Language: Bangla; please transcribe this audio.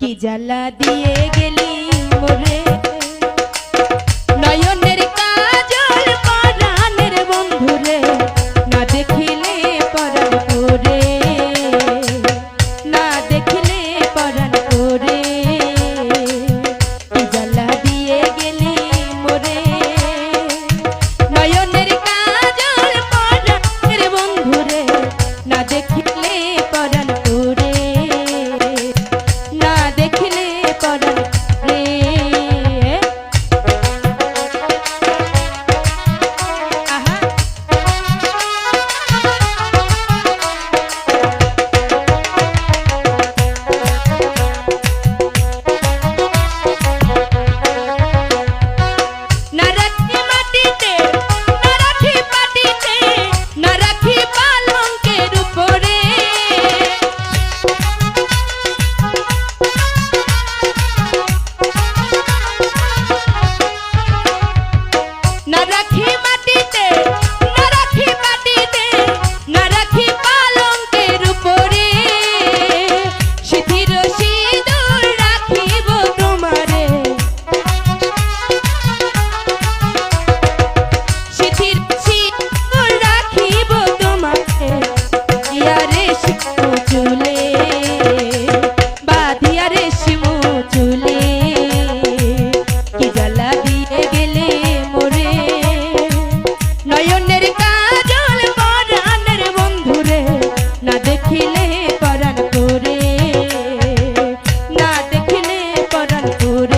কি জ্বালা দিয়ে গেলি মোরে? নয়নের কাজল পরাণের বন্ধুরে, না দেখিলে পরাণ করে না দেখিলে পরাণ করে কি জ্বালা দিয়ে গেলি মোরে? নয়নের কাজল পরাণের বন্ধুরে, না দেখিলে পরাণ পুর